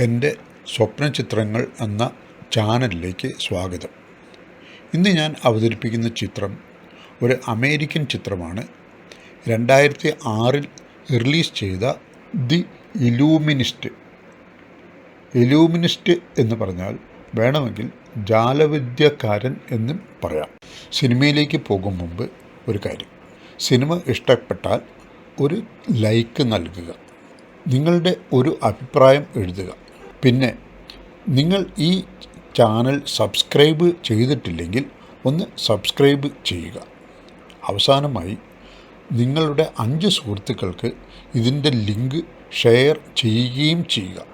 എന്റെ സ്വപ്ന ചിത്രങ്ങൾ എന്ന ചാനലിലേക്ക് സ്വാഗതം. ഇന്ന് ഞാൻ അവതരിപ്പിക്കുന്ന ചിത്രം ഒരു അമേരിക്കൻ ചിത്രമാണ്. രണ്ടായിരത്തി ആറിൽ റിലീസ് ചെയ്ത ദി ഇലൂമിനിസ്റ്റ്. ഇലൂമിനിസ്റ്റ് എന്ന് പറഞ്ഞാൽ വേണമെങ്കിൽ ജാലവിദ്യക്കാരൻ എന്നും പറയാം. സിനിമയിലേക്ക് പോകും മുമ്പ് ഒരു കാര്യം. സിനിമ ഇഷ്ടപ്പെട്ടാൽ ഒരു ലൈക്ക് നൽകുക. നിങ്ങളുടെ ഒരു അഭിപ്രായം എഴുതുക. പിന്നെ നിങ്ങൾ ഈ ചാനൽ സബ്സ്ക്രൈബ് ചെയ്തിട്ടില്ലെങ്കിൽ ഒന്ന് സബ്സ്ക്രൈബ് ചെയ്യുക. അവസാനമായി നിങ്ങളുടെ അഞ്ച് സുഹൃത്തുക്കൾക്ക് ഇതിന്റെ ലിങ്ക് ഷെയർ ചെയ്യുകയും ചെയ്യുക.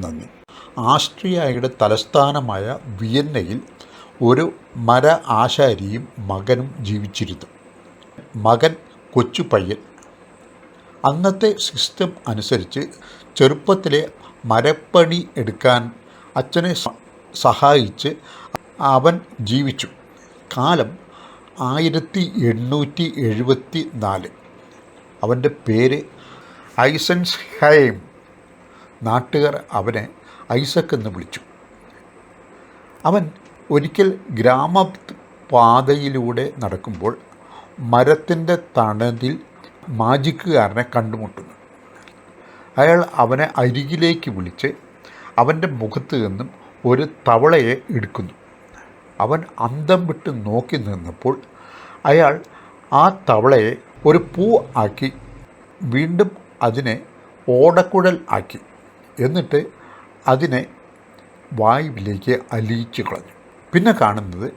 നന്ദി. ആസ്ട്രിയയുടെ തലസ്ഥാനമായ വിയന്നയിൽ ഒരു മര ആശാരിയും മകനും ജീവിച്ചിരുന്നു. മകൻ കൊച്ചു പയ്യൻ അന്നത്തെ സിസ്റ്റം അനുസരിച്ച് ചെറുപ്പത്തിലെ മരപ്പണി എടുക്കാൻ അച്ഛനെ സഹായിച്ച് അവൻ ജീവിച്ചു. കാലം ആയിരത്തി എണ്ണൂറ്റി എഴുപത്തി നാല് അവന്റെ പേര് ഐസൻസ് ഹൈം നാട്ടുകാർ അവനെ ഐസക് എന്ന് വിളിച്ചു. അവൻ ഒരിക്കൽ ഗ്രാമപാതയിലൂടെ നടക്കുമ്പോൾ മരത്തിന്റെ തണതിൽ മാജിക്കുകാരനെ കണ്ടുമുട്ടുന്നു. അയാൾ അവനെ അരികിലേക്ക് വിളിച്ച് അവന്റെ മുഖത്ത് നിന്നും ഒരു തവളയെ എടുക്കുന്നു. അവൻ അന്തം വിട്ട് നോക്കി നിന്നപ്പോൾ അയാൾ ആ തവളയെ ഒരു പൂ ആക്കി വീണ്ടും അതിനെ ഓടക്കുഴൽ ആക്കി എന്നിട്ട് അതിനെ വായുവിലേക്ക് അലിയിച്ചു കളഞ്ഞു. പിന്നെ കാണുന്നത്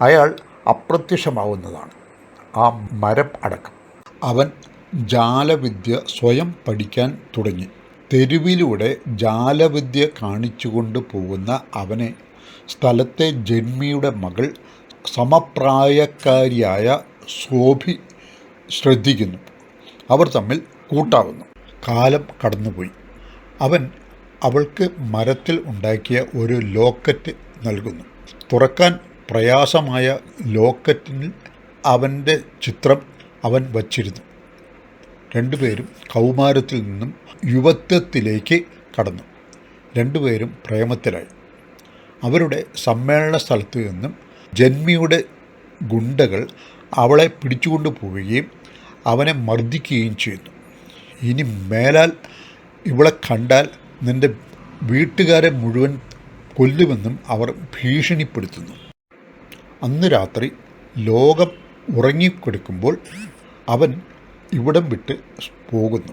അയാൾ അപ്രത്യക്ഷമാവുന്നതാണ്. ആ മരം അടക്കം. അവൻ ജാലവിദ്യ സ്വയം പഠിക്കാൻ തുടങ്ങി. തെരുവിലൂടെ ജാലവിദ്യ കാണിച്ചുകൊണ്ട് പോകുന്ന അവനെ സ്ഥലത്തെ ജന്മിയുടെ മകൾ സമപ്രായക്കാരിയായ ശോഭി ശ്രദ്ധിക്കുന്നു. അവർ തമ്മിൽ കൂട്ടാവുന്നു. കാലം കടന്നുപോയി. അവൻ അവൾക്ക് മരത്തിൽ ഉണ്ടാക്കിയ ഒരു ലോക്കറ്റ് നൽകുന്നു. തുറക്കാൻ പ്രയാസമായ ലോക്കറ്റിൽ അവന്റെ ചിത്രം അവൻ വച്ചിരുന്നു. രണ്ടുപേരും കൗമാരത്തിൽ നിന്നും യുവത്വത്തിലേക്ക് കടന്നു. രണ്ടുപേരും പ്രേമത്തിലായി. അവരുടെ സമ്മേളന സ്ഥലത്ത് നിന്നും ജന്മിയുടെ ഗുണ്ടകൾ അവളെ പിടിച്ചുകൊണ്ടു പോവുകയും അവനെ മർദ്ദിക്കുകയും ചെയ്യുന്നു. ഇനി മേലാൽ ഇവളെ കണ്ടാൽ നിന്റെ വീട്ടുകാരെ മുഴുവൻ കൊല്ലുമെന്നും അവർ ഭീഷണിപ്പെടുത്തുന്നു. അന്ന് രാത്രി ലോകം ഉറങ്ങിക്കൊടുക്കുമ്പോൾ അവൻ ഇവിടം വിട്ട് പോകുന്നു.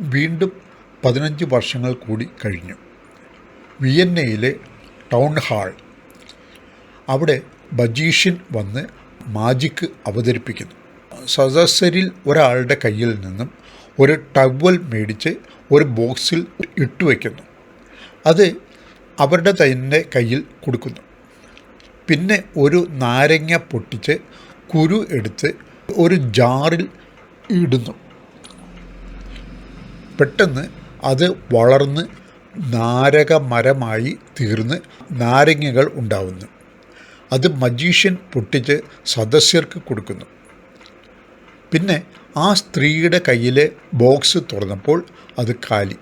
വീണ്ടും പതിനഞ്ച് വർഷങ്ങൾ കൂടി കഴിഞ്ഞു. വിയന്നയിലെ ടൗൺ ഹാൾ. അവിടെ ബജീഷ്യൻ വന്ന് മാജിക്ക് അവതരിപ്പിക്കുന്നു. സദസ്സരിൽ ഒരാളുടെ കയ്യിൽ നിന്നും ഒരു ടവൽ മേടിച്ച് ഒരു ബോക്സിൽ ഇട്ടുവയ്ക്കുന്നു അത് അവരുടെ തന്നെ കയ്യിൽ കൊടുക്കുന്നു. പിന്നെ ഒരു നാരങ്ങ പൊട്ടിച്ച് കുരു എടുത്ത് ഒരു ജാറിൽ ഇടുന്നു. പെട്ടെന്ന് അത് വളർന്ന് നാരകമരമായി തീർന്ന് നാരങ്ങകൾ ഉണ്ടാവുന്നു. അത് മജീഷ്യൻ പൊട്ടിച്ച് സദസ്യർക്ക് കൊടുക്കുന്നു. പിന്നെ ആ സ്ത്രീയുടെ കയ്യിലെ ബോക്സ് തുറന്നപ്പോൾ അത് കാലി.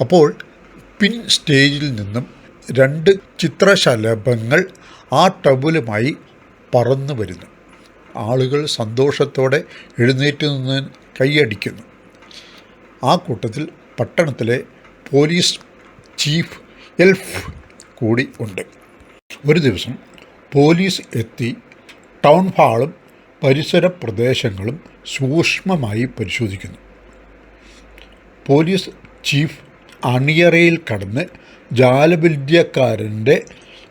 അപ്പോൾ പിൻ സ്റ്റേജിൽ നിന്നും രണ്ട് ചിത്രശലഭങ്ങൾ ആ ടബുലുമായി പറന്നു വരുന്നു. ആളുകൾ സന്തോഷത്തോടെ എഴുന്നേറ്റ് നിന്ന് കൈയടിക്കുന്നു. ആ കൂട്ടത്തിൽ പട്ടണത്തിലെ പോലീസ് ചീഫ് എൽഫ് കൂടി ഉണ്ട്. ഒരു ദിവസം പോലീസ് എത്തി ടൗൺ ഹാളും പരിസര പ്രദേശങ്ങളും സൂക്ഷ്മമായി പരിശോധിക്കുന്നു. പോലീസ് ചീഫ് അണിയറയിൽ കടന്ന് ജാലവിദ്യക്കാരന്റെ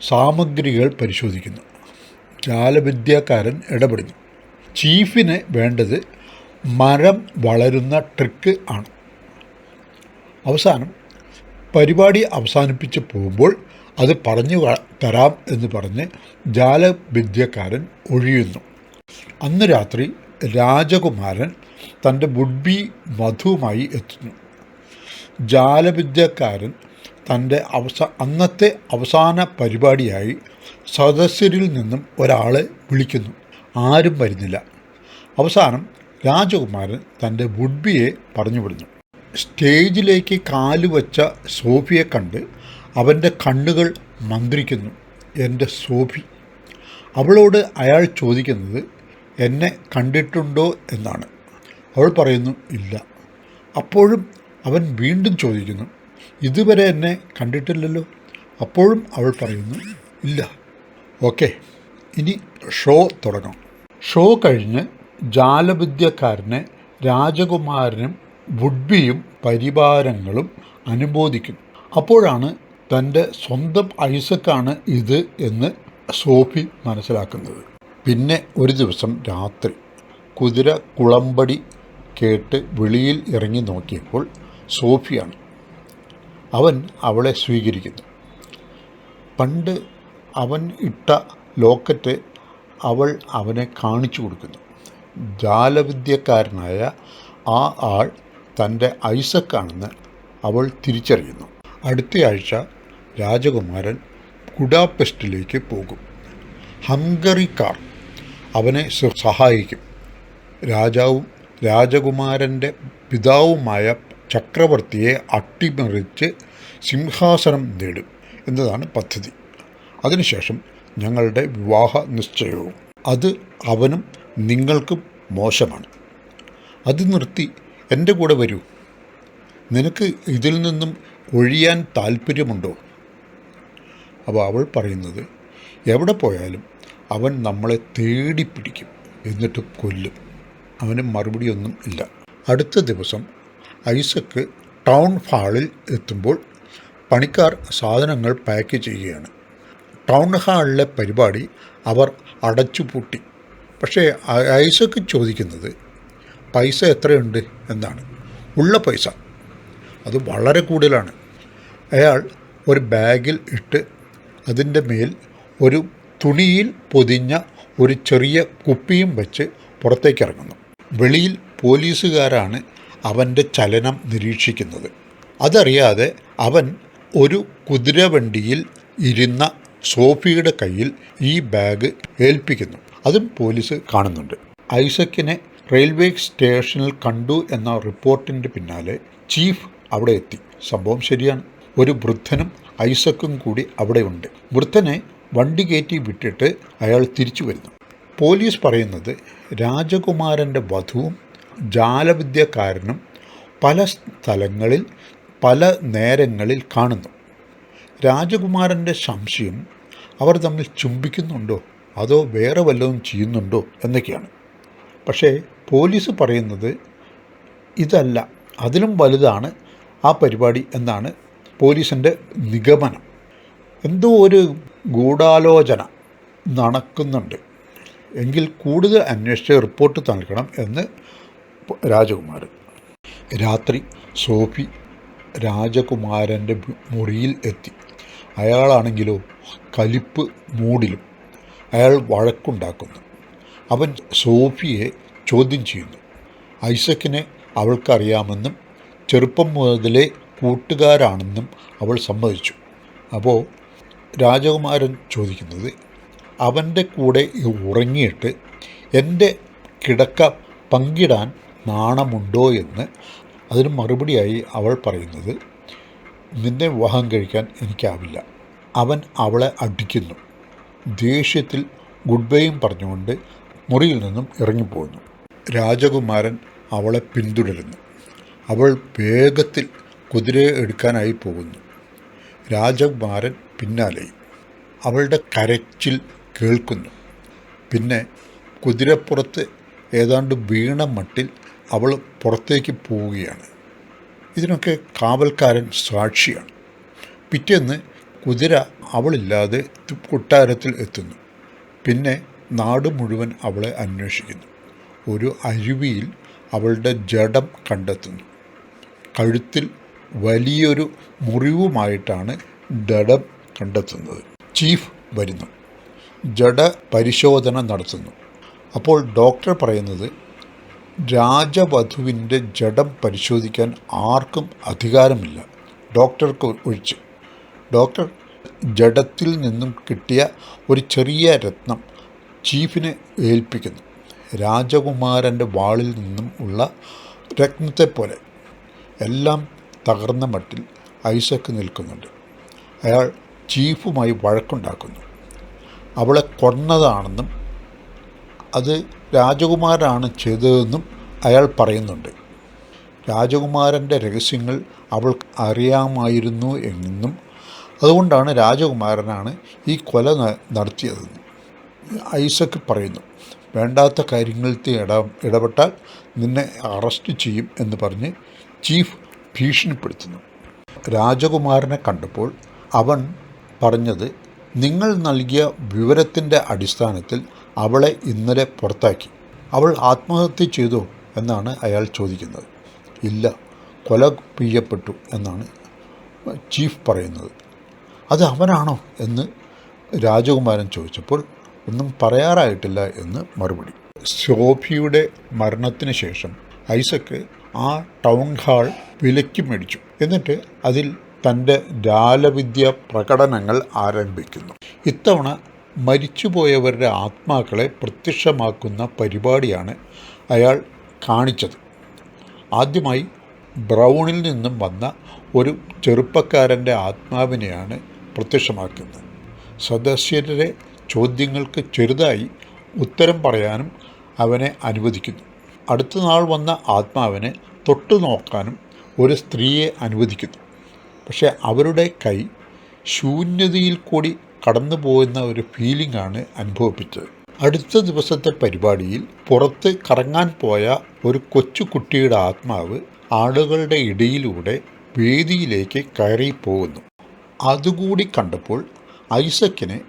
സാമഗ്രികൾ പരിശോധിക്കുന്നു. ജാലവിദ്യക്കാരൻ ഇടപെടുന്നു. ചീഫിന് വേണ്ടത് മരം വളരുന്ന ട്രിക്ക് ആണ്. അവസാനം പരിപാടി അവസാനിപ്പിച്ച് പോകുമ്പോൾ അത് പറഞ്ഞു തരാം എന്ന് പറഞ്ഞ് ജാലവിദ്യക്കാരൻ ഒഴിയുന്നു. അന്ന് രാത്രി രാജകുമാരൻ തന്റെ ബുഡ്ബി മധുവുമായി എത്തുന്നു. ജാലവിദ്യക്കാരൻ തന്റെ അവസ അന്നത്തെ അവസാന പരിപാടിയായി സദസ്യരിൽ നിന്നും ഒരാളെ വിളിക്കുന്നു. ആരും വരുന്നില്ല. അവസാനം രാജകുമാരൻ തന്റെ വുഡ്ബിയെ പറഞ്ഞുവിടുന്നു സ്റ്റേജിലേക്ക് കാലുവച്ച സോഫിയെ കണ്ട് അവന്റെ കണ്ണുകൾ മന്ത്രിക്കുന്നു. എന്റെ സോഫി. അവളോട് അയാൾ ചോദിക്കുന്നത് എന്നെ കണ്ടിട്ടുണ്ടോ? എന്നാണ്. അവൾ പറയുന്നു ഇല്ല. അപ്പോഴും അവൻ വീണ്ടും ചോദിക്കുന്നു ഇതുവരെ എന്നെ കണ്ടിട്ടില്ലല്ലോ? അപ്പോഴും അവൾ പറയുന്നു ഇല്ല. ഓക്കെ ഇനി ഷോ തുടങ്ങാം. ഷോ കഴിഞ്ഞ് ജാലവിദ്യക്കാരനെ രാജകുമാരനും വുഡ്ബിയും പരിവാരങ്ങളും അനുമോദിക്കും. അപ്പോഴാണ് തന്റെ സ്വന്തം ഐസക്കാണ് ഇത് എന്ന് സോഫി മനസ്സിലാക്കുന്നത്. പിന്നെ ഒരു ദിവസം രാത്രി കുതിര കുളമ്പടി കേട്ട് വെളിയിൽ ഇറങ്ങി നോക്കിയപ്പോൾ സോഫിയാണ്. അവൻ അവളെ സ്വീകരിക്കുന്നു. പണ്ട് അവൻ ഇട്ട ലോക്കറ്റ് അവൾ അവനെ കാണിച്ചു കൊടുക്കുന്നു. ജാലവിദ്യക്കാരനായ ആ ആൾ തന്റെ ഐസക്കാണെന്ന് അവൾ തിരിച്ചറിയുന്നു. അടുത്തയാഴ്ച രാജകുമാരൻ കുഡാപെസ്റ്റിലേക്ക് പോകും. ഹംഗറിക്കാർ അവനെ സഹായിക്കും. രാജാവും രാജകുമാരന്റെ പിതാവുമായ ചക്രവർത്തിയെ അട്ടിമറിച്ച് സിംഹാസനം നേടും എന്നതാണ് പദ്ധതി. അതിനുശേഷം ഞങ്ങളുടെ വിവാഹ നിശ്ചയവും. അത് അവനും നിങ്ങൾക്കും മോശമാണ്. അത് നിർത്തി എന്റെ കൂടെ വരൂ. നിനക്ക് ഇതിൽ നിന്നും ഒഴിയാൻ താല്പര്യമുണ്ടോ അപ്പോൾ അവൾ പറയുന്നത് എവിടെ പോയാലും അവൻ നമ്മളെ തേടി പിടിക്കും എന്നിട്ട് കൊല്ലും. അവന് മറുപടിയൊന്നും ഇല്ല. അടുത്ത ദിവസം ഐസക്ക് ടൗൺ ഹാളിൽ എത്തുമ്പോൾ പണിക്കാർ സാധനങ്ങൾ പാക്ക് ചെയ്യുകയാണ്. ടൗൺ ഹാളിലെ പരിപാടി അവർ അടച്ചുപൂട്ടി. പക്ഷേ ഐസക്ക് ചോദിക്കുന്നത് പൈസ എത്രയുണ്ട്? എന്നാണ്. ഉള്ള പൈസ. അത് വളരെ കൂടുതലാണ്. അയാൾ ഒരു ബാഗിൽ ഇട്ട് അതിന്റെ മേൽ ഒരു തുണിയിൽ പൊതിഞ്ഞ ഒരു ചെറിയ കുപ്പിയും വെച്ച് പുറത്തേക്കിറങ്ങുന്നു വെളിയിൽ പോലീസുകാരാണ് അവന്റെ ചലനം നിരീക്ഷിക്കുന്നത്. അതറിയാതെ അവൻ ഒരു കുതിരവണ്ടിയിൽ ഇരുന്ന സോഫിയുടെ കയ്യിൽ ഈ ബാഗ് ഏൽപ്പിക്കുന്നു. അതും പോലീസ് കാണുന്നുണ്ട്. ഐസക്കിനെ റെയിൽവേ സ്റ്റേഷനിൽ കണ്ടു എന്ന റിപ്പോർട്ടിന്റെ പിന്നാലെ ചീഫ് അവിടെ എത്തി. സംഭവം ശരിയാണ്. ഒരു വൃദ്ധനും ഐസക്കും കൂടി അവിടെയുണ്ട് വൃദ്ധനെ വണ്ടി കയറ്റി വിട്ടിട്ട് അയാൾ തിരിച്ചു വരുന്നു. പോലീസ് പറയുന്നത് രാജകുമാരന്റെ വധുവും ജാലവിദ്യക്കാരനും പല സ്ഥലങ്ങളിൽ പല നേരങ്ങളിൽ കാണുന്നു. രാജകുമാരന്റെ സംശയം അവർ തമ്മിൽ ചുംബിക്കുന്നുണ്ടോ? അതോ വേറെ വല്ലതും ചെയ്യുന്നുണ്ടോ? എന്നൊക്കെയാണ്. പക്ഷേ പോലീസ് പറയുന്നത് ഇതല്ല. അതിലും വലുതാണ് ആ പരിപാടി എന്നാണ് പോലീസിന്റെ നിഗമനം. എന്തോ ഒരു ഗൂഢാലോചന നടക്കുന്നുണ്ട്. എങ്കിൽ കൂടുതൽ അന്വേഷിച്ച് റിപ്പോർട്ട് നൽകണം എന്ന് രാജകുമാരൻ. രാത്രി സോഫി രാജകുമാരന്റെ മുറിയിൽ എത്തി. അയാളാണെങ്കിലോ കലിപ്പ് മൂടിലും അയാൾ വഴക്കുണ്ടാക്കുന്നു. അവൻ സോഫിയെ ചോദ്യം ചെയ്യുന്നു. ഐസക്കിനെ അവൾക്കറിയാമെന്നും ചെറുപ്പം മുതലേ കൂട്ടുകാരാണെന്നും അവൾ സമ്മതിച്ചു. അപ്പോൾ രാജകുമാരൻ ചോദിക്കുന്നത് അവന്റെ കൂടെ ഉറങ്ങിയിട്ട് എന്റെ കിടക്ക പങ്കിടാൻ നാണമുണ്ടോ എന്ന് അതിന് മറുപടിയായി അവൾ പറയുന്നത് നിന്നെ വിവാഹം കഴിക്കാൻ എനിക്കാവില്ല. അവൻ അവളെ അടിക്കുന്നു. ദേഷ്യത്തിൽ ഗുഡ് ബൈയും പറഞ്ഞുകൊണ്ട് മുറിയിൽ നിന്നും ഇറങ്ങിപ്പോകുന്നു. രാജകുമാരൻ അവളെ പിന്തുടരുന്നു. അവൾ വേഗത്തിൽ കുതിരയെ എടുക്കാനായി പോകുന്നു. രാജകുമാരൻ പിന്നാലെയും അവളുടെ കരച്ചിൽ കേൾക്കുന്നു. പിന്നെ കുതിരപ്പുറത്ത് ഏതാണ്ട് വീണ മട്ടിൽ അവൾ പുറത്തേക്ക് പോവുകയാണ്. ഇതിനൊക്കെ കാവൽക്കാരൻ സാക്ഷിയാണ്. പിറ്റേന്ന് കുതിര അവളില്ലാതെ കൊട്ടാരത്തിൽ എത്തുന്നു. പിന്നെ നാട് മുഴുവൻ അവളെ അന്വേഷിക്കുന്നു. ഒരു അരുവിയിൽ അവളുടെ ജഡം കണ്ടെത്തുന്നു. കഴുത്തിൽ വലിയൊരു മുറിവുമായിട്ടാണ് ജഡം കണ്ടെത്തുന്നത്. ചീഫ് വരുന്നു. ജഡ പരിശോധന നടത്തുന്നു. അപ്പോൾ ഡോക്ടർ പറയുന്നത് രാജവധുവിന്റെ ജഡം പരിശോധിക്കാൻ ആർക്കും അധികാരമില്ല. ഡോക്ടർക്ക് ഒഴിച്ച്. ഡോക്ടർ ജഡത്തിൽ നിന്നും കിട്ടിയ ഒരു ചെറിയ രത്നം ചീഫിനെ ഏൽപ്പിക്കുന്നു. രാജകുമാരന്റെ വാളിൽ നിന്നും ഉള്ള രത്നത്തെപ്പോലെ എല്ലാം തകർന്ന മട്ടിൽ ഐസക്ക് നിൽക്കുന്നുണ്ട്. അയാൾ ചീഫുമായി വഴക്കുണ്ടാക്കുന്നു. അവളെ കൊന്നതാണെന്നും അത് രാജകുമാരാണ് ചെയ്തതെന്നും അയാൾ പറയുന്നുണ്ട്. രാജകുമാരന്റെ രഹസ്യങ്ങൾ അവൾ അറിയാമായിരുന്നു എന്നും അതുകൊണ്ടാണ് രാജകുമാരനാണ് ഈ കൊല നടത്തിയതെന്നും ഐസക്ക് പറയുന്നു. വേണ്ടാത്ത കാര്യങ്ങളിൽ ഇട ഇടപെട്ടാൽ നിന്നെ അറസ്റ്റ് ചെയ്യും എന്ന് പറഞ്ഞ് ചീഫ് ഭീഷണിപ്പെടുത്തുന്നു. രാജകുമാരനെ കണ്ടപ്പോൾ അവൻ പറഞ്ഞത് നിങ്ങൾ നൽകിയ വിവരത്തിന്റെ അടിസ്ഥാനത്തിൽ അവളെ ഇന്നലെ പുറത്താക്കി. അവൾ ആത്മഹത്യ ചെയ്തോ എന്നാണ് അയാൾ ചോദിക്കുന്നത്. ഇല്ല കൊല ചെയ്യപ്പെട്ടു എന്നാണ് ചീഫ് പറയുന്നത്. അത് അവനാണോ എന്ന് രാജകുമാരൻ ചോദിച്ചപ്പോൾ ഒന്നും പറയാറായിട്ടില്ല എന്ന് മറുപടി. സോഫിയുടെ മരണത്തിന് ശേഷം ഐസക്ക് ആ ടൗൺ ഹാൾ വിലയ്ക്ക് മേടിച്ചു. എന്നിട്ട് അതിൽ തന്റെ ജാലവിദ്യ പ്രകടനങ്ങൾ ആരംഭിക്കുന്നു. ഇത്തവണ മരിച്ചുപോയവരുടെ ആത്മാക്കളെ പ്രത്യക്ഷമാക്കുന്ന പരിപാടിയാണ് അയാൾ കാണിച്ചത്. ആദ്യമായി ബ്രൗണിൽ നിന്നും വന്ന ഒരു ചെറുപ്പക്കാരന്റെ ആത്മാവിനെയാണ് പ്രത്യക്ഷമാക്കുന്നത്. സദസ്യരുടെ ചോദ്യങ്ങൾക്ക് ചെറുതായി ഉത്തരം പറയാനും അവനെ അനുവദിക്കുന്നു. അടുത്ത നാൾ വന്ന ആത്മാവിനെ തൊട്ടു നോക്കാനും ഒരു സ്ത്രീയെ അനുവദിക്കുന്നു. പക്ഷേ അവരുടെ കൈ ശൂന്യതയിൽ കൂടി കടന്നു പോകുന്ന ഒരു ഫീലിംഗ് ആണ് അനുഭവപ്പിച്ചത്. അടുത്ത ദിവസത്തെ പരിപാടിയിൽ പുറത്ത് കറങ്ങാൻ പോയ ഒരു കൊച്ചുകുട്ടിയുടെ ആത്മാവ് ആളുകളുടെ ഇടയിലൂടെ വേദിയിലേക്ക് കയറി പോകുന്നു അതുകൂടി കണ്ടപ്പോൾ ഐസക്കിനെ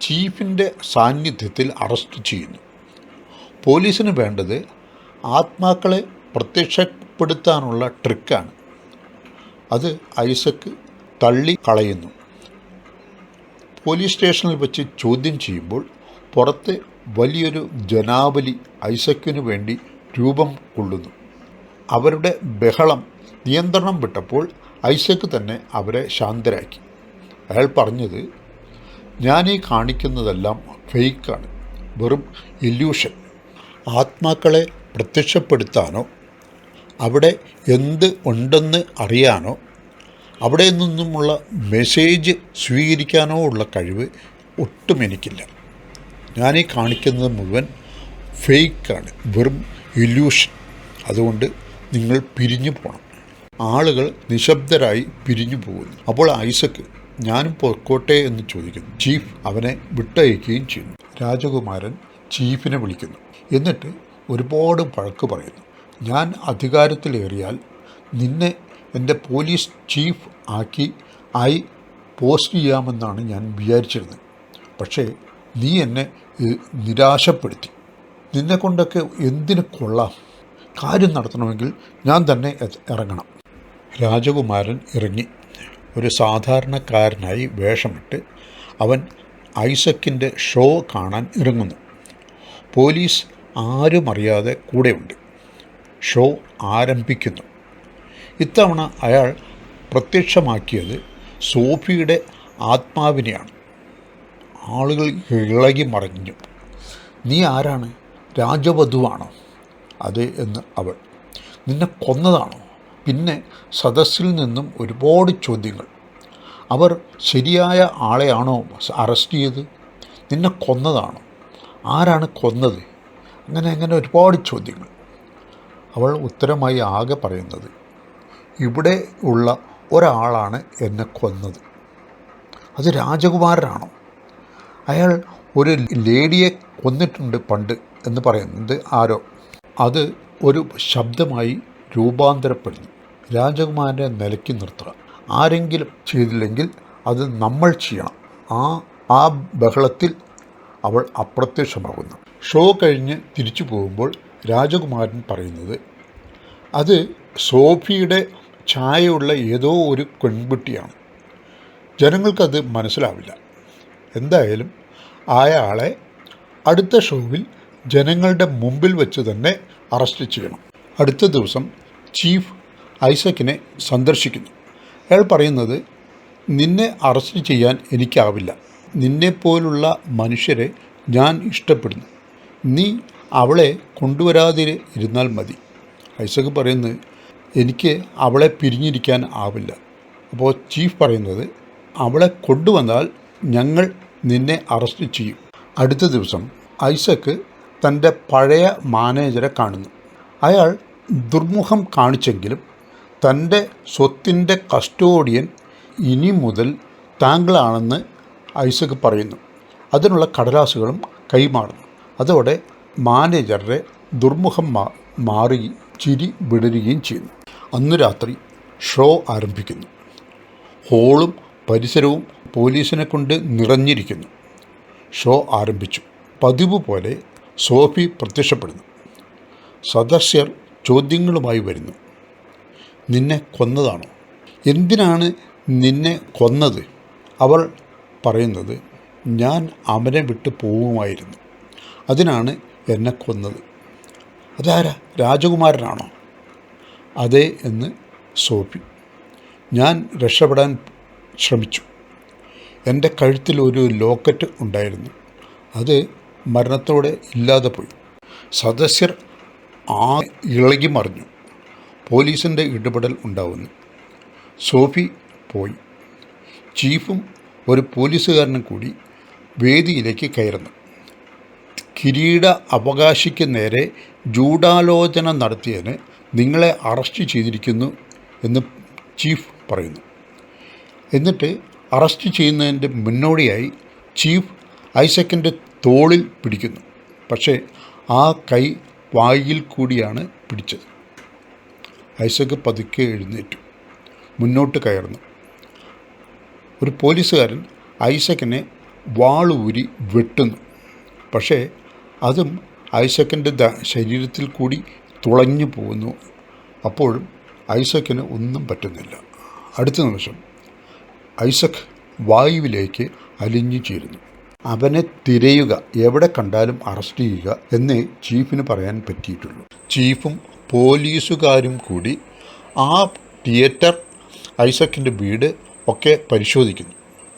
ചീഫിന്റെ സാന്നിധ്യത്തിൽ അറസ്റ്റ് ചെയ്യുന്നു. പോലീസിന് വേണ്ടത് ആത്മാക്കളെ പ്രത്യക്ഷപ്പെടുത്താനുള്ള ട്രിക്കാണ് അത് ഐസക്ക് തള്ളി കളയുന്നു പോലീസ് സ്റ്റേഷനിൽ വെച്ച് ചോദ്യം ചെയ്യുമ്പോൾ പുറത്ത് വലിയൊരു ജനാവലി ഐസക്കിനു വേണ്ടി രൂപം കൊള്ളുന്നു. അവരുടെ ബഹളം നിയന്ത്രണം വിട്ടപ്പോൾ ഐസക്ക് തന്നെ അവരെ ശാന്തരാക്കി. അയാൾ പറഞ്ഞത് ഞാനീ കാണിക്കുന്നതെല്ലാം ഫേക്കാണ് വെറും ഇല്യൂഷൻ. ആത്മാക്കളെ പ്രത്യക്ഷപ്പെടുത്താനോ അവിടെ എന്ത് ഉണ്ടെന്ന് അറിയാനോ അവിടെ നിന്നുമുള്ള മെസ്സേജ് സ്വീകരിക്കാനോ ഉള്ള കഴിവ് ഒട്ടും എനിക്കില്ല. ഞാനീ കാണിക്കുന്നത് മുഴുവൻ ഫേക്കാണ് വെറും ഇല്യൂഷൻ അതുകൊണ്ട് നിങ്ങൾ പിരിഞ്ഞു പോകണം ആളുകൾ നിശബ്ദരായി പിരിഞ്ഞു പോകുന്നു. അപ്പോൾ ഐസക്ക് ഞാനും പൊക്കോട്ടെ എന്ന് ചോദിക്കുന്നു. ചീഫ് അവനെ വിട്ടയക്കുകയും ചെയ്യുന്നു. രാജകുമാരൻ ചീഫിനെ വിളിക്കുന്നു. എന്നിട്ട് ഒരുപാട് പഴക്ക് പറയുന്നു. ഞാൻ അധികാരത്തിലേറിയാൽ നിന്നെ എന്റെ പോലീസ് ചീഫ് ആക്കി ആയി പോസ്റ്റ് ചെയ്യാമെന്നാണ് ഞാൻ വിചാരിച്ചിരുന്നത്. പക്ഷേ നീ എന്നെ നിരാശപ്പെടുത്തി. നിന്നെ കൊണ്ടൊക്കെ എന്തിന് കൊള്ളാം? കാര്യം നടത്തണമെങ്കിൽ ഞാൻ തന്നെ ഇറങ്ങണം. രാജകുമാരൻ ഇറങ്ങി. ഒരു സാധാരണക്കാരനായി വേഷമിട്ട് അവൻ ഐസക്കിന്റെ ഷോ കാണാൻ ഇറങ്ങുന്നു. പോലീസ് ആരും അറിയാതെ കൂടെയുണ്ട്. ഷോ ആരംഭിക്കുന്നു. ഇത്തവണ അയാൾ പ്രത്യക്ഷമാക്കിയത് സോഫിയുടെ ആത്മാവിനെയാണ്. ആളുകൾ ഇളകി മറിഞ്ഞു. നീ ആരാണ്? രാജവധുവാണോ? അത് എന്ന് അവൾ. നിന്നെ കൊന്നതാണോ? പിന്നെ സദസ്സിൽ നിന്നും ഒരുപാട് ചോദ്യങ്ങൾ. അവർ ശരിയായ ആളെയാണോ അറസ്റ്റ് ചെയ്ത്? നിന്നെ കൊന്നതാണോ? ആരാണ് കൊന്നത്? അങ്ങനെ അങ്ങനെ ഒരുപാട് ചോദ്യങ്ങൾ. അവൾ ഉത്തരമായി ആകെ പറയുന്നത് ഇവിടെ ഉള്ള ഒരാളാണ് എന്നെ കൊന്നത്. അത് രാജകുമാരനാണോ? അയാൾ ഒരു ലേഡിയെ കൊന്നിട്ടുണ്ട് പണ്ട് എന്ന് പറയുന്നത് ആരോ? അത് ഒരു ശബ്ദമായി രൂപാന്തരപ്പെടുന്നു. രാജകുമാരനെ നിലയ്ക്ക് നിർത്തുക ആരെങ്കിലും ചെയ്തില്ലെങ്കിൽ അത് നമ്മൾ ചെയ്യണം. ആ ആ ബഹളത്തിൽ അവൾ അപ്രത്യക്ഷമാകുന്നു. ഷോ കഴിഞ്ഞ് തിരിച്ചു പോകുമ്പോൾ രാജകുമാരൻ പറയുന്നത് അത് സോഫിയുടെ ഛായയുള്ള ഏതോ ഒരു പെൺകുട്ടിയാണ്. ജനങ്ങൾക്കത് മനസ്സിലാവില്ല. എന്തായാലും അയാളെ അടുത്ത ഷോവിൽ ജനങ്ങളുടെ മുമ്പിൽ വെച്ച് തന്നെ അറസ്റ്റ് ചെയ്യണം. അടുത്ത ദിവസം ചീഫ് ഐസക്കിനെ സന്ദർശിക്കുന്നു. അയാൾ പറയുന്നത് നിന്നെ അറസ്റ്റ് ചെയ്യാൻ എനിക്കാവില്ല. നിന്നെപ്പോലുള്ള മനുഷ്യരെ ഞാൻ ഇഷ്ടപ്പെടുന്നു. നീ അവളെ കൊണ്ടുവരാതിരുന്നാൽ മതി. ഐസക് പറയുന്നത് എനിക്ക് അവളെ പിരിഞ്ഞിരിക്കാൻ ആവില്ല. അപ്പോൾ ചീഫ് പറയുന്നത് അവളെ കൊണ്ടുവന്നാൽ ഞങ്ങൾ നിന്നെ അറസ്റ്റ് ചെയ്യും. അടുത്ത ദിവസം ഐസക്ക് തന്റെ പഴയ മാനേജരെ കാണുന്നു. അയാൾ ദുർമുഖം കാണിച്ചെങ്കിലും തന്റെ സ്വത്തിന്റെ കസ്റ്റോഡിയൻ ഇനി മുതൽ താങ്കളാണെന്ന് ഐസക്ക് പറയുന്നു. അതിനുള്ള കടലാസുകളും കൈമാറുന്നു. അതോടെ മാനേജറുടെ ദുർമുഖം മാറി ചിരി വിടരുകയും ചെയ്യുന്നു. അന്ന് രാത്രി ഷോ ആരംഭിക്കുന്നു. ഹോളും പരിസരവും പോലീസിനെ കൊണ്ട് നിറഞ്ഞിരിക്കുന്നു. ഷോ ആരംഭിച്ചു. പതിവ് പോലെ സോഫി പ്രത്യക്ഷപ്പെടുന്നു. സദസ്യർ ചോദ്യങ്ങളുമായി വരുന്നു. നിന്നെ കൊന്നതാണോ? എന്തിനാണ് നിന്നെ കൊന്നത്? അവൾ പറയുന്നത് ഞാൻ അവനെ വിട്ടു പോവുമായിരുന്നു. അതിനാണ് എന്നെ കൊന്നത്. അതാരാ? രാജകുമാരനാണോ? അതെ എന്ന് സോപ്പി ഞാൻ രക്ഷപ്പെടാൻ ശ്രമിച്ചു. എന്റെ കഴുത്തിൽ ഒരു ലോക്കറ്റ് ഉണ്ടായിരുന്നു. അത് മരണത്തോടെ ഇല്ലാതെ പോയി. സദസ്യർ ആ ഇളകി മറിഞ്ഞു. പോലീസിന്റെ ഇടപെടൽ ഉണ്ടാവുന്നു. സോഫി പോയി. ചീഫും ഒരു പോലീസുകാരനും കൂടി വേദിയിലേക്ക് കയറുന്നു. കിരീട അവകാശിക്ക് നേരെ ജൂഡാലോചന നടത്തിയതിന് നിങ്ങളെ അറസ്റ്റ് ചെയ്തിരിക്കുന്നു എന്ന് ചീഫ് പറയുന്നു. എന്നിട്ട് അറസ്റ്റ് ചെയ്യുന്നതിന്റെ മുന്നോടിയായി ചീഫ് ഐസക്കിന്റെ തോളിൽ പിടിക്കുന്നു. പക്ഷേ ആ കൈ വായിൽ കൂടിയാണ് പിടിച്ചത്. ഐസക്ക് പതുക്കെ എഴുന്നേറ്റു. മുന്നോട്ട് കയറുന്നു. ഒരു പോലീസുകാരൻ ഐസക്കിനെ വാളൂരി വെട്ടുന്നു. പക്ഷേ അതും ഐസക്കിന്റെ ശരീരത്തിൽ കൂടി തുളഞ്ഞു പോകുന്നു. അപ്പോഴും ഐസക്കിന് ഒന്നും പറ്റുന്നില്ല. അടുത്ത നിമിഷം ഐസക് വായുവിലേക്ക് അലിഞ്ഞു ചേരുന്നു. അവനെ തിരയുക എവിടെ കണ്ടാലും അറസ്റ്റ് ചെയ്യുക എന്നേ ചീഫിന് പറയാൻ പറ്റിയിട്ടുള്ളൂ. ചീഫും പോലീസുകാരും കൂടി ആ തിയേറ്റർ ഐസക്കിന്റെ വീട് ഒക്കെ പരിശോധിക്കുന്നു.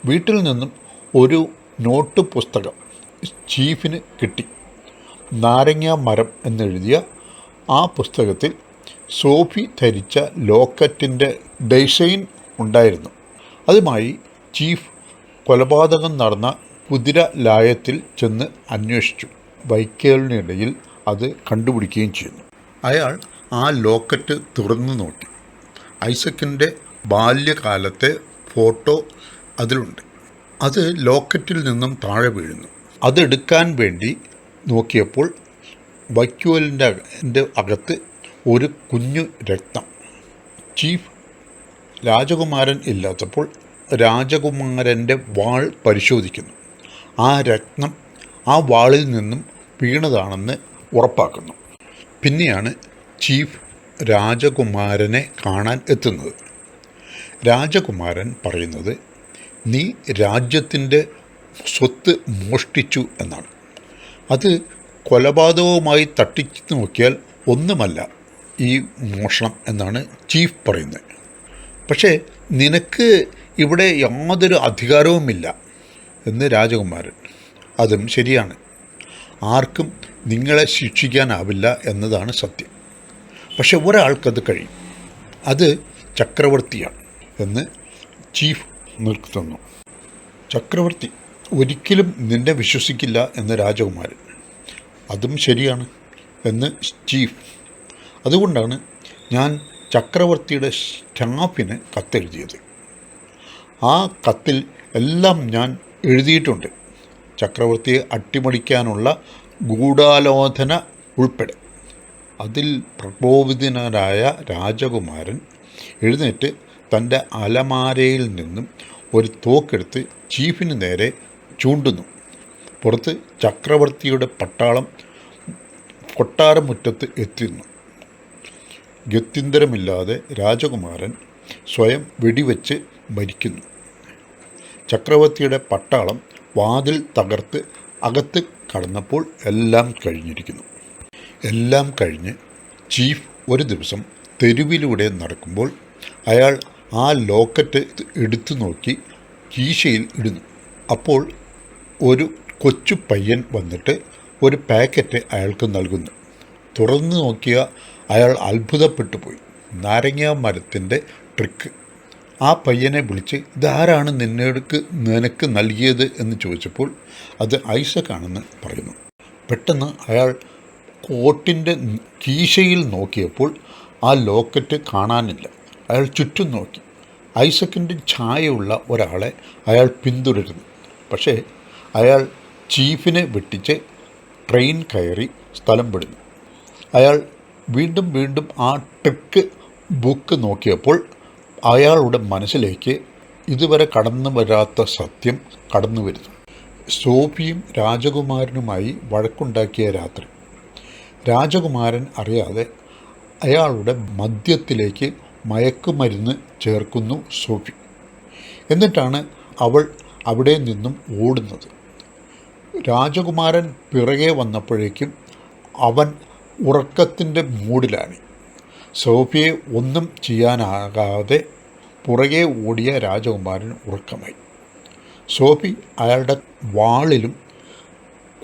വീട്ടിൽ നിന്നും ഒരു നോട്ട് പുസ്തകം ചീഫിന് കിട്ടി. നാരങ്ങ മരം എന്നെഴുതിയ ആ പുസ്തകത്തിൽ സോഫി ധരിച്ച ലോക്കറ്റിന്റെ ഡിസൈൻ ഉണ്ടായിരുന്നു. അതുമായി ചീഫ് കൊലപാതകം നടന്ന കുതിര ലായത്തിൽ ചെന്ന് അന്വേഷിച്ചു. ബൈക്കുകളിനിടയിൽ അത് കണ്ടുപിടിക്കുകയും ചെയ്യുന്നു. അയാൾ ആ ലോക്കറ്റ് തുറന്നു നോക്കി. ഐസക്കിന്റെ ബാല്യകാലത്തെ ഫോട്ടോ അതിലുണ്ട്. അത് ലോക്കറ്റിൽ നിന്നും താഴെ വീഴുന്നു. അതെടുക്കാൻ വേണ്ടി നോക്കിയപ്പോൾ വൈക്കോലിന്റെ എന്റെ അകത്ത് ഒരു കുഞ്ഞു രക്തം ചീഫ് രാജകുമാരൻ ഇല്ലാത്തപ്പോൾ രാജകുമാരന്റെ വാൾ പരിശോധിക്കുന്നു. ആ രക്തം ആ വാളിൽ നിന്നും വീണതാണെന്ന് ഉറപ്പാക്കുന്നു. പിന്നെയാണ് ചീഫ് രാജകുമാരനെ കാണാൻ എത്തുന്നത്. രാജകുമാരൻ പറയുന്നത് നീ രാജ്യത്തിന്റെ സ്വത്ത് മോഷ്ടിച്ചു എന്നാണ്. അത് കൊലപാതകവുമായി തട്ടിച്ചു നോക്കിയാൽ ഒന്നുമല്ല ഈ മോഷണം എന്നാണ് ചീഫ് പറയുന്നത്. പക്ഷേ നിനക്ക് ഇവിടെ യാതൊരു അധികാരവുമില്ല എന്ന് രാജകുമാരൻ. അതും ശരിയാണ്. ആർക്കും നിങ്ങളെ ശിക്ഷിക്കാനാവില്ല എന്നതാണ് സത്യം. പക്ഷെ ഒരാൾക്കത് കഴിയും. അത് ചക്രവർത്തിയാണ് എന്ന് ചീഫ് നിർത്തുന്നു. ചക്രവർത്തി ഒരിക്കലും നിന്നെ വിശ്വസിക്കില്ല എന്ന് രാജകുമാരൻ. അതും ശരിയാണ് എന്ന് ചീഫ് അതുകൊണ്ടാണ് ഞാൻ ചക്രവർത്തിയുടെ സ്റ്റാഫിന് കത്തെഴുതിയത്. ആ കത്തിൽ എല്ലാം ഞാൻ എഴുതിയിട്ടുണ്ട്. ചക്രവർത്തിയെ അട്ടിമറിക്കാനുള്ള ഗൂഢാലോചന ഉൾപ്പെടെ. അതിൽ പ്രകോപിതനായ രാജകുമാരൻ എഴുന്നേറ്റ് തന്റെ അലമാരയിൽ നിന്നും ഒരു തോക്കെടുത്ത് ചീഫിന് നേരെ ചൂണ്ടുന്നു. പുറത്ത് ചക്രവർത്തിയുടെ പട്ടാളം കൊട്ടാരമുറ്റത്ത് എത്തുന്നു. ഗത്യന്തരമില്ലാതെ രാജകുമാരൻ സ്വയം വെടിവെച്ച് മരിക്കുന്നു. ചക്രവർത്തിയുടെ പട്ടാളം വാതിൽ തകർത്ത് അകത്ത് കടന്നപ്പോൾ എല്ലാം കഴിഞ്ഞിരിക്കുന്നു. എല്ലാം കഴിഞ്ഞ് ചീഫ് ഒരു ദിവസം തെരുവിലൂടെ നടക്കുമ്പോൾ അയാൾ ആ ലോക്കറ്റ് എടുത്തു നോക്കി കീശയിൽ ഇടുന്നു. അപ്പോൾ ഒരു കൊച്ചു പയ്യൻ വന്നിട്ട് ഒരു പാക്കറ്റ് അയാൾക്ക് നൽകുന്നു. തുറന്നു നോക്കിയ അയാൾ അത്ഭുതപ്പെട്ടു പോയി നാരങ്ങ മരത്തിന്റെ ട്രിക്ക് ആ പയ്യനെ വിളിച്ച് ഇതാരാണ് നിന്നെടുക്ക് നിനക്ക് നൽകിയത്? എന്ന് ചോദിച്ചപ്പോൾ അത് ഐസക്കാണെന്ന് പറയുന്നു. പെട്ടെന്ന് അയാൾ കോട്ടിന്റെ കീശയിൽ നോക്കിയപ്പോൾ ആ ലോക്കറ്റ് കാണാനില്ല. അയാൾ ചുറ്റും നോക്കി. ഐസക്കിന്റെ ഛായയുള്ള ഒരാളെ അയാൾ പിന്തുടരുന്നു. പക്ഷേ അയാൾ ചീഫിനെ വെട്ടിച്ച് ട്രെയിൻ കയറി സ്ഥലം പെടുന്നു അയാൾ വീണ്ടും വീണ്ടും ആ ട്രിക്ക് ബുക്ക് നോക്കിയപ്പോൾ അയാളുടെ മനസ്സിലേക്ക് ഇതുവരെ കടന്നു വരാത്ത സത്യം കടന്നു വരുന്നു. സോഫിയും രാജകുമാരനുമായി വഴക്കുണ്ടാക്കിയ രാത്രി. രാജകുമാരൻ അറിയാതെ അയാളുടെ മദ്യത്തിലേക്ക് മയക്കുമരുന്ന് ചേർക്കുന്നു സോഫി. എന്നിട്ടാണ് അവൾ അവിടെ നിന്നും ഓടുന്നത്. രാജകുമാരൻ പിറകെ വന്നപ്പോഴേക്കും അവൻ ഉറക്കത്തിന്റെ മൂടിലാണ്. സോഫിയെ ഒന്നും ചെയ്യാനാകാതെ പുറകെ ഓടിയ രാജകുമാരൻ ഉറക്കമായി. സോഫി അയാളുടെ വാളിലും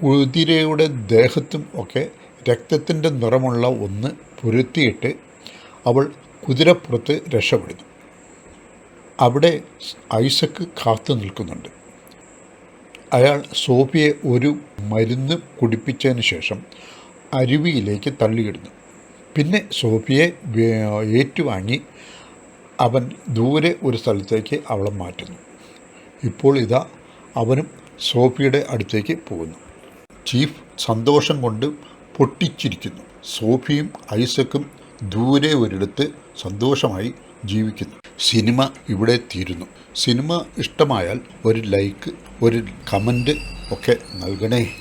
കുതിരയുടെ ദേഹത്തും ഒക്കെ രക്തത്തിന്റെ നിറമുള്ള ഒന്ന് പൊരുത്തിയിട്ട് അവൾ കുതിരപ്പുറത്ത് രക്ഷപ്പെടുന്നു. അവിടെ ഐസക്ക് കാത്തു നിൽക്കുന്നുണ്ട്. അയാൾ സോഫിയെ ഒരു മരുന്ന് കുടിപ്പിച്ചതിന് ശേഷം അരുവിയിലേക്ക് തള്ളിയിടുന്നു. പിന്നെ സോഫിയെ ഏറ്റുവാങ്ങി അവൻ ദൂരെ ഒരു സ്ഥലത്തേക്ക് അവളെ മാറ്റുന്നു. ഇപ്പോൾ ഇതാ അവനും സോഫിയുടെ അടുത്തേക്ക് പോകുന്നു. ചീഫ് സന്തോഷം കൊണ്ട് പൊട്ടിച്ചിരിക്കുന്നു. സോഫിയും ഐസക്കും ദൂരെ ഒരിടത്ത് സന്തോഷമായി ജീവിക്കുന്നു. സിനിമ ഇവിടെ തീരുന്നു. സിനിമ ഇഷ്ടമായാൽ ഒരു ലൈക്ക് ഒരു കമന്റ് ഒക്കെ നൽകണേ.